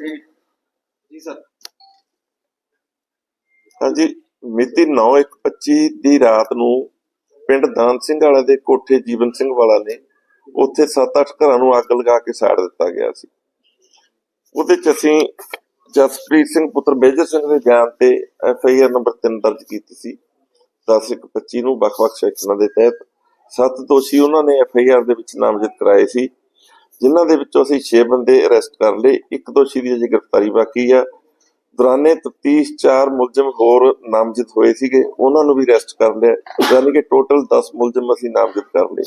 ਜੀ। ਸਰ। ਹਾਂਜੀ ਮਿਤੀ 9/1/25 ਦੀ ਰਾਤ ਨੂੰ ਪਿੰਡ ਦਾਨ ਸਿੰਘ ਵਾਲਾ ਦੇ ਕੋਠੇ ਜੀਵਨ ਸਿੰਘ ਵਾਲਾ ਨੇ ਉੱਥੇ 7-8 ਘਰਾਂ ਨੂੰ ਅੱਗ ਲਗਾ ਕੇ ਸਾੜ ਦਿੱਤਾ ਗਿਆ ਸੀ। ਉਹਦੇ ਚ ਅਸੀਂ ਜਸਪ੍ਰੀਤ ਸਿੰਘ ਪੁੱਤਰ ਮੇਜਰ ਸਿੰਘ ਦੇ ਬਿਆਨ ਤੇ ਐਫ ਆਈ ਆਰ ਨੰਬਰ 3 ਦਰਜ ਕੀਤੀ ਸੀ। 10/1/25 ਨੂੰ ਵੱਖ-ਵੱਖ ਸੈਕਸ਼ਨਾਂ ਦੇ ਤਹਿਤ ਸੱਤ ਦੋਸ਼ੀ ਉਹਨਾਂ ਨੇ ਐਫ ਆਈ ਆਰ ਦੇ ਵਿੱਚ ਨਾਮਜ਼ਦ ਕਰਾਏ ਸੀ। ਜਿਨ੍ਹਾਂ ਦੇ ਵਿੱਚੋਂ ਅਸੀਂ 6 ਬੰਦੇ ਅਰੈਸਟ ਕਰ ਲਏ, ਇੱਕ ਦੋਸ਼ੀ ਦੀ ਅਜੇ ਗ੍ਰਿਫਤਾਰੀ ਬਾਕੀ ਆ। ਦੌਰਾਨੇ ਤਫਤੀਸ਼ ਚਾਰ ਮੁਲਜ਼ਮ ਹੋਰ ਨਾਮਜ਼ਦ ਹੋਏ ਸੀਗੇ, ਉਹਨਾਂ ਨੂੰ ਵੀ ਅਰੈਸਟ ਕਰ ਲਿਆ। ਯਾਨੀ ਕਿ ਟੋਟਲ 10 ਮੁਲਜ਼ਮ ਅਸੀਂ ਨਾਮਜ਼ਦ ਕਰ ਲਏ।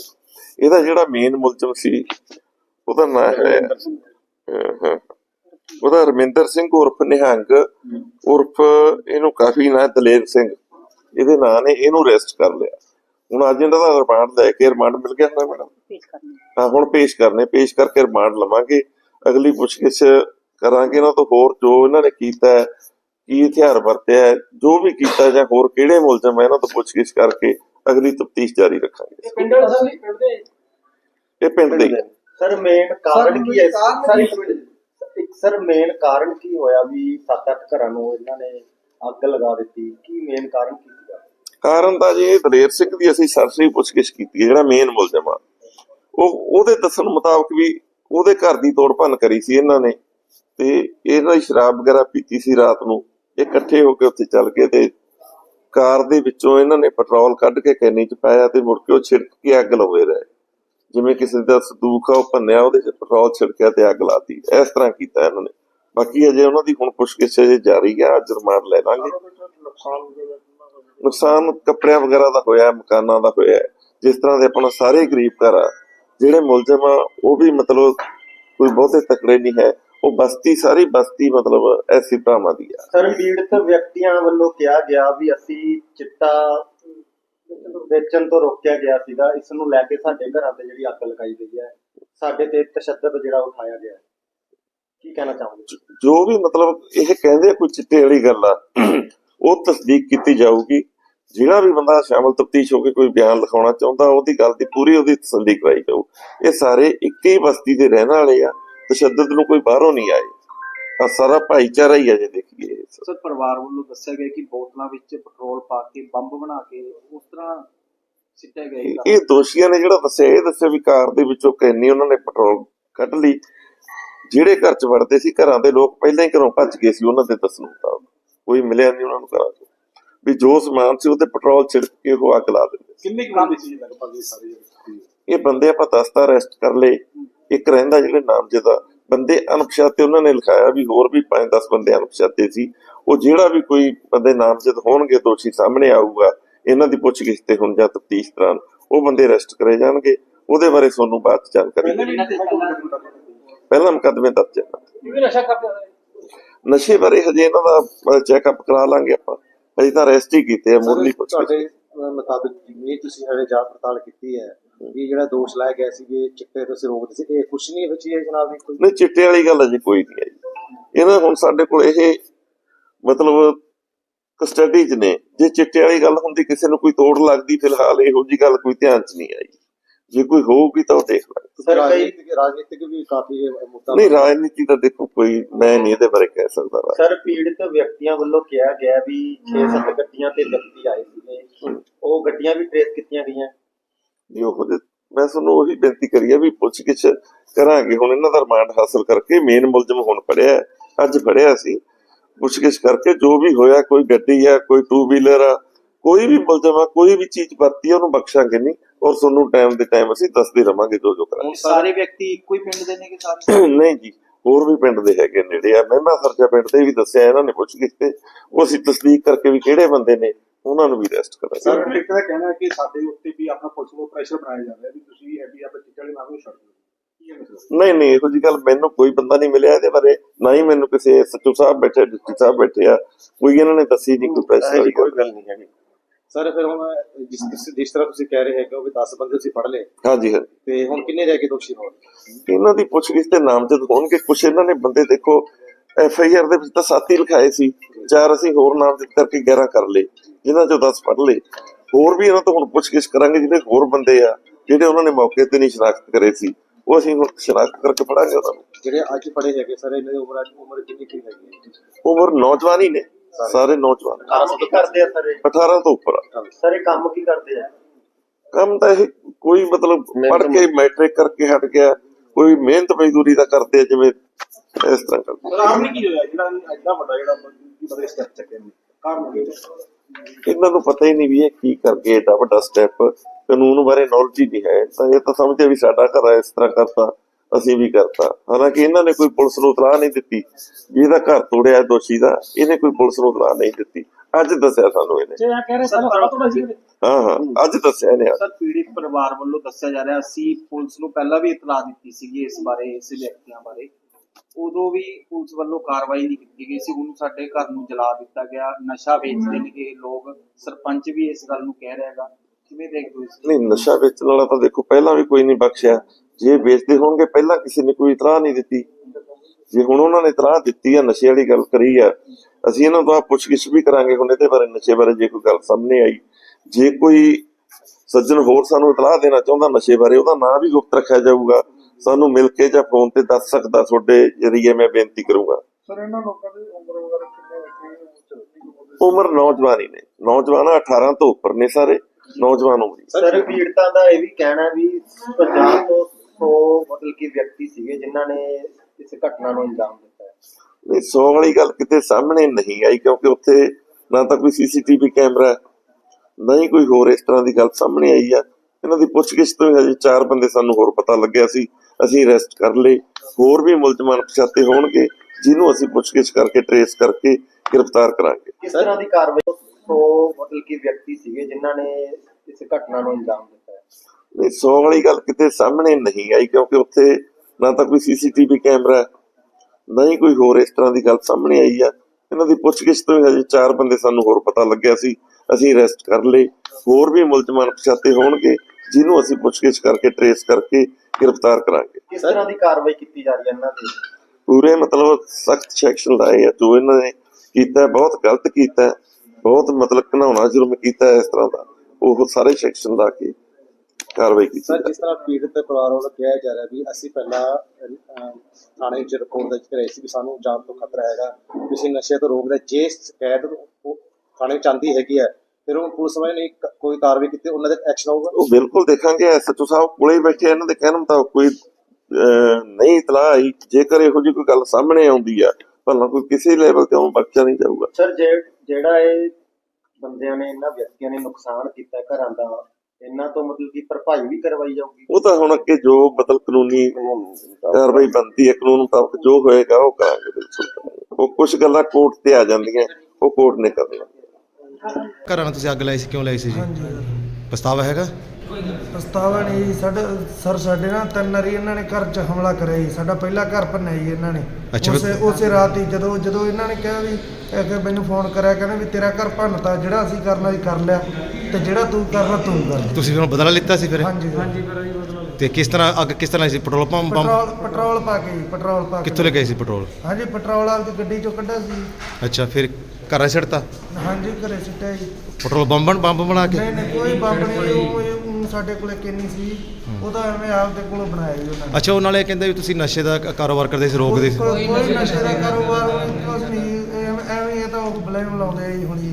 ਇਹਦਾ ਜਿਹੜਾ ਮੇਨ ਮੁਲਜ਼ਮ ਸੀ, ਉਹਦਾ ਨਾਮ ਹੈ ਉਹਦਾ ਰਮਿੰਦਰ ਸਿੰਘ ਉਰਫ ਨਿਹੰਗ। ਉਰਫ ਇਹਨੂੰ ਕਾਫੀ ਨਾਂ ਦਲੇਰ ਸਿੰਘ। ਇਹਦੇ ਨਾਂ ਨੇ ਇਹਨੂੰ ਅਰੈਸਟ ਕਰ ਲਿਆ। ਹੁਣ ਅੱਜ ਇਹਨਾਂ ਦਾ ਰਿਮਾਂਡ ਲੈ ਕੇ ਰਿਮਾਂਡ ਮਿਲ ਗਿਆ ਨਾ ਮੈਡਮ। ਪੇਸ਼ ਕਰਨੀ। ਹਾਂ ਹੁਣ ਪੇਸ਼ ਕਰਨੇ ਪੇਸ਼ ਕਰਕੇ ਰਿਮਾਂਡ ਲਵਾਂਗੇ। ਅਗਲੀ ਪੁੱਛਗਿੱਛ ਕਰਾਂਗੇ ਇਹਨਾਂ ਤੋਂ ਹੋਰ ਜੋ ਇਹਨਾਂ ਨੇ ਕੀਤਾ ਹੈ ਕੀ ਹਥਿਆਰ ਵਰਤਿਆ ਹੈ ਜੋ ਵੀ ਕੀਤਾ ਜਾਂ ਹੋਰ ਕਿਹੜੇ ਮੁਲਜ਼ਮ ਹੈ ਇਹਨਾਂ ਤੋਂ ਪੁੱਛਗਿੱਛ ਕਰਕੇ ਅਗਲੀ ਤਫਤੀਸ਼ ਜਾਰੀ ਰੱਖਾਂਗੇ। ਇਹ ਪਿੰਡ ਦੇ। ਸਰ ਮੇਨ ਕਾਰਨ ਕੀ ਹੈ? ਸਰ ਇੱਕ ਸਰ ਮੇਨ ਕਾਰਨ ਕੀ ਹੋਇਆ ਵੀ 7-8 ਘਰਾਂ ਨੂੰ ਇਹਨਾਂ ਨੇ ਅੱਗ ਲਗਾ ਦਿੱਤੀ? ਕੀ ਮੇਨ ਕਾਰਨ ਕੀ ਕਾਰਨ ਤਾਂ ਜੀ ਦਲੇਰ ਸਿੰਘ ਦੀ ਅਸੀਂ ਸਰਸਰੀ ਪੁੱਛਗਿੱਛ ਕੀਤੀ ਜਿਹੜਾ ਮੇਨ ਮੁਲਜ਼ਮ ਆ। ਉਹ ਉਹਦੇ ਦੱਸਣ ਮੁਤਾਬਕ ਵੀ ਉਹਦੇ ਘਰ ਦੀ ਤੋੜ ਭੰਨ ਕਰੀ ਸੀ ਇਹਨਾਂ ਨੇ ਤੇ ਇਹਨਾਂ ਸ਼ਰਾਬ ਵਗੈਰਾ ਪੀਤੀ ਸੀ ਰਾਤ ਨੂੰ। ਇਹ ਇਕੱਠੇ ਹੋ ਕੇ ਉੱਥੇ ਚੱਲ ਗਏ ਤੇ ਕਾਰ ਦੇ ਵਿੱਚੋਂ ਇਹਨਾਂ ਨੇ ਪੈਟਰੋਲ ਕੱਢ ਕੇ ਕੈਨੀ ਚ ਪਾਇਆ ਤੇ ਮੁੜ ਕੇ ਉਹ ਛਿੜਕ ਕੇ ਅੱਗ ਲਾਉਂਦੇ ਰਹੇ। ਜਿਵੇਂ ਕਿਸੇ ਦਾ ਸਦੂਖ ਆ, ਉਹ ਭੰਨਿਆ, ਉਹਦੇ ਚ ਪੈਟਰੋਲ ਛਿੜਕਿਆ ਤੇ ਅੱਗ ਲਾਤੀ ਇਸ ਤਰ੍ਹਾਂ ਕੀਤਾ ਇਹਨਾਂ ਨੇ। ਬਾਕੀ ਅਜੇ ਉਹਨਾਂ ਦੀ ਹੁਣ ਪੁੱਛਗਿੱਛ ਅਜੇ ਜਾਰੀ ਆ, ਅੱਜ ਰਿਮਾਂਡ ਲੈ ਲਾਂਗੇ। ਨੁਕਸਾਨ ਕੱਪੜਿਆਂ ਵਗੈਰਾ ਦਾ ਹੋਇਆ ਮਕਾਨਾਂ ਦਾ ਹੋਇਆ ਹੈ। ਜਿਸ ਤਰ੍ਹਾਂ ਦੇ ਆਪਣਾ ਸਾਰੇ ਗਰੀਬ ਘਰ ਆ ਜਿਹੜੇ ਮੁਲਜ਼ਮ ਆ ਉਹ ਵੀ ਮਤਲਬ ਕੋਈ ਬਹੁਤੇ ਤਕੜੇ ਨਹੀਂ ਹੈ ਉਹ ਬਸਤੀ ਸਾਰੀ ਬਸਤੀ ਮਤਲਬ ਐਸੀ ਭਰਾਵਾਂ ਦੀ ਆ। ਸਰ ਪੀੜਤ ਵਿਅਕਤੀਆਂ ਵੱਲੋਂ ਕਿਹਾ ਗਿਆ ਵੀ ਅਸੀਂ ਚਿੱਟਾ ਵੇਚਣ ਤੋਂ ਰੋਕਿਆ ਗਿਆ ਸੀਗਾ ਇਸ ਨੂੰ ਲੈ ਕੇ ਸਾਡੇ ਘਰਾਂ ਤੇ ਜਿਹੜੀ ਅੱਗ ਲਗਾਈ ਗਈ ਹੈ ਸਾਡੇ ਤੇ ਤਸ਼ੱਦਦ ਜਿਹੜਾ ਉਠਾਇਆ ਗਿਆ ਕੀ ਕਹਿਣਾ ਚਾਹੋਗੇ? ਜੋ ਵੀ ਮਤਲਬ ਇਹ ਕਹਿੰਦੇ ਕੋਈ ਚਿੱਟੇ ਵਾਲੀ ਗੱਲ ਆ ਉਹ ਤਸਦੀਕ ਕੀਤੀ ਜਾਊਗੀ। ਜਿਹੜਾ ਵੀ ਬੰਦਾ ਸ਼ਾਮਲ ਤਫਤੀਸ਼ ਹੋ ਕੇ ਕੋਈ ਬਿਆਨ ਲਿਖਾਉਣਾ ਚਾਹੁੰਦਾ ਉਹਦੀ ਗੱਲ ਦੀ ਪੂਰੀ ਉਹਦੀ ਤਸੱਲੀ ਕਰਾਈ ਜਾਊ। ਇਹ ਸਾਰੇ ਇੱਕ ਹੀ ਬਸਤੀ ਦੇ ਰਹਿਣ ਵਾਲੇ ਆ ਤਸ਼ੱਦਦ ਨੂੰ ਕੋਈ ਬਾਹਰੋਂ ਨਹੀਂ ਆਏ। ਆ ਸਾਰਾ ਭਾਈਚਾਰਾ ਹੀ ਆ ਜੇ ਦੇਖੀਏ। ਸਰ ਪਰਿਵਾਰ ਵੱਲੋਂ ਦੱਸਿਆ ਗਿਆ ਕਿ ਬੋਤਲਾਂ ਵਿੱਚ ਪੈਟਰੋਲ ਪਾ ਕੇ ਬੰਬ ਬਣਾ ਕੇ ਉਸ ਤਰ੍ਹਾਂ ਸਿੱਟਿਆ ਗਿਆ ਇਹ- ਦੋਸ਼ੀਆਂ ਨੇ ਜਿਹੜਾ ਦੱਸਿਆ ਇਹ ਦੱਸਿਆ ਵੀ ਕਾਰ ਦੇ ਵਿੱਚੋਂ ਕੈਨੀ ਉਹਨਾਂ ਨੇ ਪੈਟਰੋਲ ਕੱਢ ਲਈ। ਜਿਹੜੇ ਘਰ ਚ ਵੜਦੇ ਸੀ ਘਰਾਂ ਦੇ ਲੋਕ ਪਹਿਲਾਂ ਹੀ ਘਰੋਂ ਭੱਜ ਗਏ ਸੀ ਉਹਨਾਂ ਦੇ ਦੱਸਣ ਮੁਤਾਬਕ। ਕੋਈ ਮਿਲਿਆ ਨਹੀਂ ਉਹਨਾਂ ਨੂੰ ਘਰਾਂ ਚ। ਵੀ ਜੋ ਸਮਾਨ ਸੀ ਉਹਤੇ ਪੈਟਰੋਲ ਛਿੜਕ ਕੇ ਉਹ ਅੱਗ ਲਾ ਦਿੰਦੇ। ਕਿੰਨੇ ਕੁ ਸੀ ਲਗਭਗ ਇਹ ਸਾਰੇ ਇਹ ਬੰਦੇ ਆਪਾਂ ਦਸਤਾ ਅਰੈਸਟ ਕਰ ਲਏ। ਇੱਕ ਰਹਿੰਦਾ ਜਿਹੜੇ ਨਾਮਜ਼ਦ ਬੰਦੇ ਅਣਪਛਾਤੇ ਉਹਨਾਂ ਨੇ ਲਿਖਾਇਆ ਵੀ ਹੋਰ ਵੀ 5-10 ਬੰਦੇ ਅਣਪਛਾਤੇ ਸੀ। ਉਹ ਜਿਹੜਾ ਵੀ ਕੋਈ ਬੰਦੇ ਨਾਮਜ਼ਦ ਹੋਣਗੇ ਦੋਸ਼ੀ ਸਾਹਮਣੇ ਆਊਗਾ ਇਹਨਾਂ ਦੀ ਪੁੱਛਗਿੱਛ ਤੇ ਹੁਣ ਜਾਂ ਤਫਤੀਸ਼ ਦੌਰਾਨ ਉਹ ਬੰਦੇ ਅਰੈਸਟ ਕਰੇ ਜਾਣਗੇ। ਉਹਦੇ ਬਾਰੇ ਤੁਹਾਨੂੰ ਬਾਅਦ ਜਾਣਕਾਰੀ। ਪਹਿਲਾਂ ਮੁਕੱਦਮੇ ਦਰਜ ਹੈ ਨਸ਼ੇ ਬਾਰੇ ਹਜੇ ਇਹਨਾਂ ਦਾ ਚੈੱਕਅਪ ਕਰਾ ਲਾਂਗੇ ਆਪਾਂ। ਹਜੇ ਤਾਂ ਅਰੈਸਟ ਹੀ ਕੀਤੇ ਆ ਮੁੱਢਲੀ ਪੁੱਛਗਿੱਛ ਤੁਹਾਡੇ ਅਹ, ਮੁਤਾਬਿਕ ਜਿੰਨੀ ਤੁਸੀਂ ਹਲੇ ਜਾਂਚ ਪੜਤਾਲ ਕੀਤੀ ਹੈ ਇਹ ਜਿਹੜਾ ਦੋਸ਼ ਲਾਇਆ ਗਿਆ ਸੀ ਵੀ ਚਿੱਟੇ ਤੋਂ ਅਸੀਂ ਰੋਕਦੇ ਸੀ ਇਹ ਕੁਛ ਨਹੀਂ ਬਚੀ ਹੈ ਜਨਾਬ ਦੀ ਕੋਈ ਨਹੀਂ ਚਿੱਟੇ ਵਾਲੀ ਗੱਲ ਅਜੇ ਕੋਈ ਨਹੀਂ ਆਈ। ਇਹਨਾਂ ਹੁਣ ਸਾਡੇ ਕੋਲ ਇਹ ਮਤਲਬ ਕਸਟਡੀ 'ਚ ਨੇ। ਜੇ ਚਿੱਟੇ ਵਾਲੀ ਗੱਲ ਹੁੰਦੀ ਕਿਸੇ ਨੂੰ ਕੋਈ ਤੋੜ ਲੱਗਦੀ ਫਿਲਹਾਲ ਇਹੋ ਜੀ ਗੱਲ ਕੋਈ ਧਿਆਨ 'ਚ ਨਹੀਂ ਆਈ। ਜੇ ਕੋਈ ਹੋਊਗੀ ਤਾਂ ਉਹ ਦੇਖ ਲਾਂਗੇ। ਸਰ ਕਈ ਰਾਜਨੀਤਿਕ ਰਾਜਨੀਤਿਕ ਵੀ ਕਾਫੀ ਮੁੱਦਾ ਨਹੀਂ ਰਾਜਨੀਤੀ ਦਾ ਦੇਖੋ ਕੋਈ ਮੈਂ ਨਹੀਂ ਇਹਦੇ ਬਾਰੇ ਕਹਿ ਸਕਦਾ ਸਰ ਪੀੜਤ ਵਿਅਕਤੀਆਂ ਵੱਲੋਂ ਕਿਹਾ ਗਿਆ ਵੀ 6-7 ਗੱਡੀਆਂ ਤੇ ਵਿਅਕਤੀ ਆਏ ਸੀਗੇ। ਉਹ ਗੱਡੀਆਂ ਵੀ ਟ੍ਰੇਸ ਕੀਤੀਆਂ ਗਈਆਂ। ਨਹੀਂ ਉਹ ਜਿਹੇ- ਮੈਂ ਤੁਹਾਨੂੰ ਉਹੀ ਬੇਨਤੀ ਕਰੀ ਆ ਵੀ ਪੁੱਛ ਗਿੱਛ ਕਰਾਂਗੇ। ਹੁਣ ਇਹਨਾਂ ਦਾ ਰਿਮਾਂਡ ਹਾਸਲ ਕਰਕੇ ਮੇਨ ਮੁਲਜ਼ਮ ਹੁਣ ਫੜਿਆ ਹੈ। ਅੱਜ ਫੜਿਆ ਸੀ। ਪੁੱਛ ਗਿੱਛ ਕਰਕੇ ਜੋ ਵੀ ਹੋਇਆ ਕੋਈ ਗੱਡੀ ਆ ਕੋਈ ਟੂ ਵੀਲਰ ਆ ਕੋਈ ਵੀ ਮੁਲਜ਼ਮ ਕੋਈ ਵੀ ਚੀਜ਼ ਵਰਤੀ ਆ ਉਹਨੂੰ ਬਖਸ਼ਾਂਗੇ ਨਹੀਂ ਔਰ ਤੁਹਾਨੂੰ ਟਾਈਮ ਦੇ ਟਾਈਮ ਅਸੀਂ ਦੱਸਦੇ ਰਵਾਂਗੇ ਜੋ ਜੋ ਕਰਾਂਗੇ। ਸਾਰੇ ਵਿਅਕਤੀ ਇੱਕੋ ਹੀ ਪਿੰਡ ਦੇ ਨੇ ਕਿ ਸਾਰੇ? ਨਹੀਂ ਜੀ ਹੋਰ ਵੀ ਪਿੰਡ ਦੇ ਹੈਗੇ ਨੇੜੇ ਆ। ਮਹਿਮਾ ਸਰਜਾ ਪਿੰਡ ਦੇ ਵੀ ਦੱਸਿਆ ਇਹਨਾਂ ਨੇ ਪੁੱਛ ਤੇ ਉਹ ਅਸੀਂ ਤਸਦੀਕ ਕਰਕੇ ਵੀ ਕਿਹੜੇ ਬੰਦੇ ਨੇ ਉਹਨਾਂ ਨੂੰ ਵੀ ਅਰੈਸਟ ਕਰਾਂਗੇ। ਸਰ ਇੱਕ ਦਾ ਕਹਿਣਾ ਹੈ ਕਿ ਸਾਡੇ ਉੱਤੇ ਵੀ ਆਪਣਾ ਪੁਲਿਸ ਨੂੰ ਪ੍ਰੈਸ਼ਰ ਬਣਾਇਆ ਜਾ ਰਿਹਾ ਵੀ ਤੁਸੀਂ ਐਡੀ ਆਪਣੇ ਚਿੱਟੇ ਵਾਲੇ ਮਾਮਲੇ ਨੂੰ ਛੱਡ ਦਿਓ। ਕੀ ਨਹੀਂ ਨਹੀਂ ਇਹੋ ਜੀ ਗੱਲ ਮੈਨੂੰ ਕੋਈ ਬੰਦਾ ਨਹੀਂ ਮਿਲਿਆ ਇਹਦੇ ਬਾਰੇ ਨਾ ਹੀ ਮੈਨੂੰ ਕਿਸੇ ਸੱਚੂ ਸਾਹਿਬ ਬੈਠੇ ਡਿਸਟ੍ਰਿਕਟ ਸਾਹਿਬ ਬੈਠੇ ਆ। ਕੋਈ ਇਹਨਾਂ ਨੇ ਦੱਸੀ ਨਹੀਂ ਕੋਈ ਪ੍ਰੈਸ ਵਾਲੀ ਕੋਈ ਗੱਲ ਗੱਲ ਨਹੀਂ ਹੈਗੀ। ਸਰ ਫਿਰ ਹੁਣ ਜਿਸ ਜਿਸ- ਤਰ੍ਹਾਂ ਤੁਸੀਂ ਕਹਿ ਰਹੇ ਹੈਗੇ ਹੋ ਵੀ 10 ਬੰਦੇ ਅਸੀਂ ਫੜ ਲਏ ਹਾਂਜੀ ਹਾਂਜੀ ਤੇ ਹੁਣ ਕਿੰਨੇ ਰਹਿ ਗਏ ਦੋਸ਼ੀ ਹੋਰ? ਇਹਨਾਂ ਦੀ ਪੁੱਛਗਿੱਛ ਤੇ ਨਾਮਜ਼ਦ ਹੋਣਗੇ ਕੁਛ। ਇਹਨਾਂ ਨੇ ਬੰਦੇ ਦੇਖੋ ਐਫ ਆਈ ਆਰ ਦੇ ਵਿੱਚ ਤਾਂ ਸੱਤ ਹੀ ਲਿਖਾਏ ਸੀ। ਚਾਰ ਅਸੀਂ ਹੋਰ ਨਾਮਜ਼ਦ ਕਰਕੇ 11 ਕਰ ਲਏ ਜਿਨ੍ਹਾਂ ਚੋਂ 10 ਫੜ ਲਏ। ਹੋਰ ਵੀ ਇਹਨਾਂ ਤੋਂ ਹੁਣ ਪੁੱਛਗਿੱਛ ਕਰਾਂਗੇ ਜਿਹੜੇ ਹੋਰ ਬੰਦੇ ਆ ਜਿਹੜੇ ਉਹਨਾਂ ਨੇ ਮੌਕੇ ਤੇ ਨਹੀਂ ਸ਼ਨਾਖਤ ਕਰੇ ਸੀ। ਉਹ ਅਸੀਂ ਹੁਣ ਸ਼ਨਾਖਤ ਕਰਕੇ ਫੜਾਂਗੇ ਉਹਨਾਂ ਨੂੰ। ਜਿਹੜੇ ਅੱਜ ਪੜੇ ਹੈਗੇ ਸਰ ਇਹਨਾਂ ਦੀ ਉਮਰ ਅੱਜ ਉਮਰ ਕਿੰਨੀ ਕੀ ਹੈਗੀ? ਹੈ ਉਮਰ ਨੌਜਵਾਨ ਹੀ ਨੇ। ਸਾਰੇ ਨੌਜਵਾਨ। ਕੰਮ ਕੀ ਕਰਦੇ ਆ ਸਰ? ਇਹ 18 ਤੋਂ ਉੱਪਰ ਆ। ਸਰ ਇਹ ਕੰਮ ਕੀ ਕਰਦੇ ਆ? ਕੰਮ ਤਾਂ ਇਹ ਕੋਈ ਮਤਲਬ ਪੜ੍ਹ ਕੇ ਮੈਟ੍ਰਿਕ ਕਰਕੇ ਹਟ ਗਿਆ ਕੋਈ ਮਿਹਨਤ ਮਜ਼ਦੂਰੀ ਦਾ ਕਰਦੇ ਆ ਜਿਵੇਂ ਇਸ ਤਰ੍ਹਾਂ ਕਰਦੇ ਕਾਰਨ ਕੀ ਹੋਇਆ? ਜਿਹੜਾ ਐਡਾ ਵੱਡਾ ਜਿਹੜਾ ਬਦਲੇ ਸਟੈਪ ਚੱਕੇ ਨੇ ਕਾਰਨ? ਇਹਨਾਂ ਨੂੰ ਪਤਾ ਹੀ ਨਹੀਂ ਵੀ ਇਹ ਕੀ ਕਰ ਗਏ ਏਡਾ ਵੱਡਾ ਸਟੈਪ ਕਾਨੂੰਨ ਬਾਰੇ ਨੌਲੇਜ ਹੀ ਨਹੀਂ ਹੈ। ਤਾਂ ਇਹ ਤਾਂ ਸਮਝਦੇ ਵੀ ਸਾਡਾ ਘਰ ਇਸ ਤਰ੍ਹਾਂ ਕਰਤਾ। ਅਸੀਂ ਵੀ ਕਰਤਾ। ਹਾਲਾਂਕਿ ਇਹਨਾਂ ਨੇ ਕੋਈ ਪੁਲਿਸ ਨੂੰ ਇਤਲਾਹ ਨਹੀਂ ਦਿੱਤੀ। ਵੀ ਇਹਦਾ ਘਰ ਤੋੜਿਆ ਦੋਸ਼ੀ ਦਾ ਇਹਨੇ ਕੋਈ ਪੁਲਿਸ ਨੂੰ ਇਤਲਾਹ ਨਹੀਂ ਦਿੱਤੀ। ਅੱਜ ਦੱਸਿਆ ਸਾਨੂੰ ਇਹਨੇ। ਜੇ ਆ ਕਹਿ ਰਹੇ ਸਰ ਥੋੜਾ ਸੀ ਹਾਂ ਹਾਂ ਅੱਜ ਦੱਸਿਆ ਇਹਨੇ ਸਰ ਪੀੜਿਤ ਪਰਿਵਾਰ ਵੱਲੋਂ ਦੱਸਿਆ ਜਾ ਰਿਹਾ ਅਸੀਂ ਪੁਲਿਸ ਨੂੰ ਪਹਿਲਾਂ ਵੀ ਇਤਲਾਹ ਦਿੱਤੀ ਸੀਗੀ ਇਸ ਬਾਰੇ ਇਸ ਵਿਅਕਤੀਆਂ ਬਾਰੇ। ਉਦੋਂ ਵੀ ਪੁਲਿਸ ਵੱਲੋਂ ਕਾਰਵਾਈ ਨਹੀਂ ਕੀਤੀ ਗਈ ਸੀ। ਹੁਣ ਸਾਡੇ ਘਰ ਨੂੰ ਜਲਾ ਦਿੱਤਾ ਗਿਆ। ਨਸ਼ਾ ਵੇਚਦੇ ਨੇਗੇ ਲੋਕ। ਸਰਪੰਚ ਵੀ ਇਸ ਗੱਲ ਨੂੰ ਕਹਿ ਰਿਹਾ ਹੈਗਾ। ਕਿਵੇਂ ਦੇਖਦੇ? ਨਹੀਂ ਨਸ਼ਾ ਵੇਚਣ ਵਾਲਾ ਤਾਂ ਦੇਖੋ ਪਹਿਲਾਂ ਵੀ ਕੋਈ ਨਹੀਂ ਬਖਸ਼ਿਆ। ਜੇ ਵੇਚਦੇ ਹੋਣਗੇ ਪਹਿਲਾਂ ਕਿਸੇ ਨੇ ਕੋਈ ਇਤਲਾਹ ਨਹੀਂ ਦਿੱਤੀ। ਜੇ ਹੁਣ ਉਹਨਾਂ ਨੇ ਇਤਲਾਹ ਦਿੱਤੀ ਆ ਨਸ਼ੇ ਵਾਲੀ ਗੱਲ ਕਰੀ ਆ ਅਸੀਂ ਇਹਨਾਂ ਤੋਂ ਪੁੱਛਗਿੱਛ ਵੀ ਕਰਾਂਗੇ ਹੁਣ ਇਹਦੇ ਬਾਰੇ ਨਸ਼ੇ ਬਾਰੇ ਜੇ ਕੋਈ ਗੱਲ ਸਾਹਮਣੇ ਆਈ। ਜੇ ਕੋਈ ਸੱਜਣ ਹੋਰ ਸਾਨੂੰ ਇਤਲਾਹ ਦੇਣਾ ਚਾਹੁੰਦਾ ਨਸ਼ੇ ਬਾਰੇ ਉਹਦਾ ਨਾਂ ਵੀ ਗੁਪਤ ਰੱਖਿਆ ਜਾਊਗਾ। ਸਾਨੂੰ ਮਿਲ ਕੇ ਜਾਂ ਫੋਨ ਤੇ ਦੱਸ ਸਕਦਾ ਤੁਹਾਡੇ ਜਰੀਏ ਮੈਂ ਬੇਨਤੀ ਕਰੂੰਗਾ। ਸਰ ਇਹਨਾਂ ਲੋਕਾਂ ਦੀ ਉਮਰ ਵਗੈਰਾ ਕਿੰਨੇ ਉਮਰ ਨੌਜਵਾਨ ਨੇ। ਨੌਜਵਾਨ 18 ਤੋਂ ਉੱਪਰ ਨੇ ਸਾਰੇ। ਨੌਜਵਾਨ ਉਮਰ। ਸਰ ਪੀੜਤਾਂ ਦਾ ਇਹ ਵੀ ਕਹਿਣਾ ਵੀ 50 ਤੋਂ 100 ਮਤਲਬ ਕਿ ਵਿਅਕਤੀ ਸੀਗੇ ਜਿਨ੍ਹਾਂ ਨੇ ਇਸ ਘਟਨਾ ਨੂੰ ਅੰਜਾਮ ਦਿੱਤਾ ਨਹੀਂ ਸੌ ਵਾਲੀ ਗੱਲ ਕਿਤੇ ਸਾਹਮਣੇ ਨਹੀਂ ਆਈ ਕਿਉਂਕਿ ਉੱਥੇ ਨਾ ਤਾਂ ਕੋਈ ਸੀਸੀਟੀਵੀ ਕੈਮਰਾ ਹੈ, ਨਾ ਹੀ ਕੋਈ ਹੋਰ ਇਸ ਤਰ੍ਹਾਂ ਦੀ ਗੱਲ ਸਾਹਮਣੇ ਆਈ ਆ। ਇਹਨਾਂ ਦੀ ਪੁੱਛਗਿੱਛ ਤੋਂ ਹਜੇ ਚਾਰ ਬੰਦੇ ਸਾਨੂੰ ਹੋਰ ਪਤਾ ਲੱਗਿਆ ਸੀ। ਅਸੀਂ ਅਰੈਸਟ ਕਰ ਲਏ। ਹੋਰ ਵੀ ਮੁਲਜ਼ਮਾਨ ਪਛਾਤੇ ਹੋਣਗੇ ਜਿਹਨੂੰ ਅਸੀਂ ਪੁੱਛਗਿੱਛ ਕਰਕੇ ਟਰੇਸ ਕਰਕੇ ਗ੍ਰਿਫਤਾਰ ਕਰਾਂਗੇ। ਕਿਸ ਤਰ੍ਹਾਂ ਦੀ ਕਾਰਵਾਈ? 100 ਮਤਲਬ ਕਿ ਵਿਅਕਤੀ ਸੀਗੇ ਜਿਨ੍ਹਾਂ ਨੇ ਇਸ ਘਟਨਾ ਨੂੰ ਅੰਜਾਮ ਦਿੱਤਾ ਹੈ। ਨਹੀਂ ਸੌ ਵਾਲੀ ਗੱਲ ਕਿਤੇ ਸਾਹਮਣੇ ਨਹੀਂ ਆਈ ਕਿਉਂਕਿ ਉੱਥੇ ਨਾ ਤਾਂ ਕੋਈ ਸੀਸੀਟੀਵੀ ਕੈਮਰਾ ਹੈ, ਨਾ ਹੀ ਕੋਈ ਹੋਰ ਇਸ ਤਰ੍ਹਾਂ ਦੀ ਗੱਲ ਸਾਹਮਣੇ ਆਈ ਆ। ਇਹਨਾਂ ਦੀ ਪੁੱਛਗਿੱਛ ਤੋਂ ਹੀ ਹਜੇ ਚਾਰ ਬੰਦੇ ਸਾਨੂੰ ਹੋਰ ਪਤਾ ਲੱਗਿਆ ਸੀ। ਅਸੀਂ ਅਰੈਸਟ ਕਰ ਲਏ। ਹੋਰ ਵੀ ਮੁਲਜ਼ਮਾਨ ਪਛਾਤੇ ਹੋਣਗੇ ਜਿਹਨੂੰ ਅਸੀਂ ਪੁੱਛਗਿੱਛ ਕਰਕੇ ਟਰੇਸ ਕਰਕੇ ਗ੍ਰਿਫਤਾਰ ਕਰਾਂਗੇ। ਕਿਸ ਤਰ੍ਹਾਂ ਦੀ ਕਾਰਵਾਈ ਕੀਤੀ ਜਾ ਰਹੀ ਹੈ ਇਹਨਾਂ ਤੇ ਪੂਰੇ ਮਤਲਬ ਸਖਤ ਸੈਕਸ਼ਨ ਲਾਏ ਆ। ਜੋ ਇਹਨਾਂ ਨੇ ਕੀਤਾ ਬਹੁਤ ਗਲਤ ਕੀਤਾ। ਬਹੁਤ ਮਤਲਬ ਘਿਨਾਉਣਾ ਜੁਰਮ ਕੀਤਾ ਇਸ ਤਰ੍ਹਾਂ ਦਾ। ਉਹ ਸਾਰੇ ਸੈਕਸ਼ਨ ਲਾ ਕੇ ਕਾਰਵਾਈ ਕੀਤੀ ਸਰ ਜਿਸ ਤਰ੍ਹਾਂ ਪੀੜਤ ਦੇ ਪਰਿਵਾਰ ਵੱਲੋਂ ਕਿਹਾ ਜਾ ਰਿਹਾ ਵੀ ਅਸੀਂ ਪਹਿਲਾਂ ਥਾਣੇ ਵਿੱਚ ਰਿਪੋਰਟ ਦਰਜ ਕਰਾਈ ਸੀ ਵੀ ਸਾਨੂੰ ਜਾਨ ਤੋਂ ਖਤਰਾ ਹੈਗਾ। ਅਸੀਂ ਨਸ਼ੇ ਤੋਂ ਰੋਕਦੇ ਜੇ ਸ਼ਿਕਾਇਤ ਥਾਣੇ ਵਿੱਚ ਆਂਦੀ ਹੈਗੀ ਹੈ ਫਿਰ ਉਹ ਪੁਲਿਸ ਵਾਲੇ ਨੇ ਕ- ਕੋਈ ਕਾਰਵਾਈ ਕੀਤੀ ਉਹਨਾਂ ਦੇ ਐਕਸ਼ਨ ਹੋਊਗਾ ਉਹ ਬਿਲਕੁਲ ਦੇਖਾਂਗੇ ਐਸਐਚਓ ਸਾਹਿਬ ਕੋਲੇ ਬੈਠੇ ਇਹਨਾਂ ਦੇ ਕਹਿਣ ਮੁਤਾਬਕ ਕੋਈ ਨਹੀਂ ਇਤਲਾਹ ਆਈ। ਜੇਕਰ ਇਹੋ ਜਿਹੀ ਕੋਈ ਗੱਲ ਸਾਹਮਣੇ ਆਉਂਦੀ ਆ ਭਲਾ ਕੋਈ ਕਿਸੇ ਲੈਵਲ ਤੇ ਉਹ ਬਖਸ਼ਿਆ ਨਹੀਂ ਜਾਊਗਾ। ਸਰ ਜੇ- ਜਿਹੜਾ ਇਹ ਬੰਦਿਆਂ ਨੇ ਇਹਨਾਂ ਵਿਅਕਤੀਆਂ ਨੇ ਨੁਕਸਾਨ ਕੀਤਾ ਘਰਾਂ ਦਾ ਇਹਨਾਂ ਤੋਂ ਮਤਲਬ ਕਿ ਭਰਪਾਈ ਵੀ ਕਰਵਾਈ ਜਾਊਗੀ? ਉਹ ਤਾਂ ਹੁਣ ਅੱਗੇ ਜੋ ਮਤਲਬ ਕਾਨੂੰਨੀ ਕਾਰਵਾਈ ਬਣਦੀ ਹੈ ਕਾਨੂੰਨ ਮੁਤਾਬਕ ਜੋ ਹੋਏਗਾ ਉਹ ਕਰਾਂਗੇ ਬਿਲਕੁਲ। ਉਹ ਕੁਝ ਗੱਲਾਂ ਕੋਰਟ ਤੇ ਆ ਜਾਂਦੀਆਂ ਉਹ ਕੋਰਟ ਨੇ ਕਰਨਾ ਘਰਾਂ ਨੂੰ ਤੁਸੀਂ ਅੱਗ ਲਾਈ ਸੀ ਕਿਉਂ ਲਾਈ ਸੀ ਜੀ? ਹਾਂਜੀ। ਪਛਤਾਵਾ ਹੈਗਾ? ਪਛਤਾਵਾ ਨਹੀਂ ਜੀ, ਸਾਡੇ ਸਰ ਸਾਡੇ ਨਾਲ ਤਿੰਨ ਵਾਰੀ ਇਹਨਾਂ ਨੇ ਘਰ 'ਚ ਹਮਲਾ ਕਰਿਆ ਜੀ ਸਾਡਾ ਪਹਿਲਾ ਘਰ ਭੰਨਿਆ ਜੀ ਇਹਨਾਂ ਨੇ। ਅੱਛਾ, ਫਿਰ- ਉਸੇ ਉਸੇ ਰਾਤ ਹੀ ਜਦੋਂ ਜਦੋਂ ਇਹਨਾਂ ਨੇ ਕਿਹਾ ਵੀ ਇਹ ਕਿ ਮੈਨੂੰ ਫੋਨ ਕਰਿਆ ਕਹਿੰਦੇ ਵੀ ਤੇਰਾ ਘਰ ਭੰਨਤਾ ਜਿਹੜਾ ਅਸੀਂ ਕਰਨਾ ਸੀ ਕਰ ਲਿਆ ਤੇ ਜਿਹੜਾ ਤੂੰ ਕਰਨਾ ਤੂੰ ਕਰ ਤੁਸੀਂ ਫਿਰ ਬਦਲਾ ਲਿੱਤਾ ਸੀ ਫਿਰ? ਹਾਂਜੀ ਹਾਂਜੀ। ਤੇ ਕਿਸ ਤਰ੍ਹਾਂ ਅੱਗ ਕਿਸ ਤਰ੍ਹਾਂ ਸੀ? ਪੈਟਰੋਲ ਪੰਪ ਪੈਟਰੋਲ ਪੈਟਰੋਲ ਪਾ ਕੇ ਜੀ ਪੈਟਰੋਲ ਪਾ ਕੇ। ਕਿੱਥੋਂ ਲੈ ਗਏ ਸੀ ਪੈਟਰੋਲ? ਹਾਂਜੀ ਪੈਟਰੋਲ ਆਪਦੀ ਗੱਡੀ 'ਚੋਂ ਕੱਢਿਆ ਸੀ। ਅੱਛਾ ਫਿਰ ਘਰਾਂ ਛੱਡਤਾ ਹਾਂਜੀ ਘਰੇ ਸਿੱਟਿਆ ਜੀ। ਪੈਟਰੋਲ ਬੰਬ ਬੰਬ ਬਣਾ ਕੇ? ਨਹੀਂ ਨਹੀਂ ਕੋਈ ਬੰਬ ਨਹੀਂ ਉਹ ਉਹ ਸਾਡੇ ਕੋਲੇ ਕਿੰਨੀ ਸੀ ਉਹਦਾ ਐਵੇਂ ਆਪਦੇ ਕੋਲੋਂ ਬਣਾਇਆ ਜੀ ਉਹਨਾਂ ਨੇ। ਅੱਛਾ ਉਹ ਨਾਲੇ ਕਹਿੰਦੇ ਵੀ ਤੁਸੀਂ ਨਸ਼ੇ ਦਾ ਕ- ਕਾਰੋਬਾਰ ਕਰਦੇ ਸੀ ਰੋਕਦੇ ਸੀ। ਕੋਈ ਕੋਈ ਨਸ਼ੇ ਦਾ ਕਾਰੋਬਾਰ ਕੁਝ ਨਹੀਂ ਐਵੇਂ ਐਵੇਂ ਇਹ ਤਾਂ ਉਹ ਬਲੇਮ ਲਾਉਂਦੇ ਆ ਜੀ ਹੁਣ ਜੀ।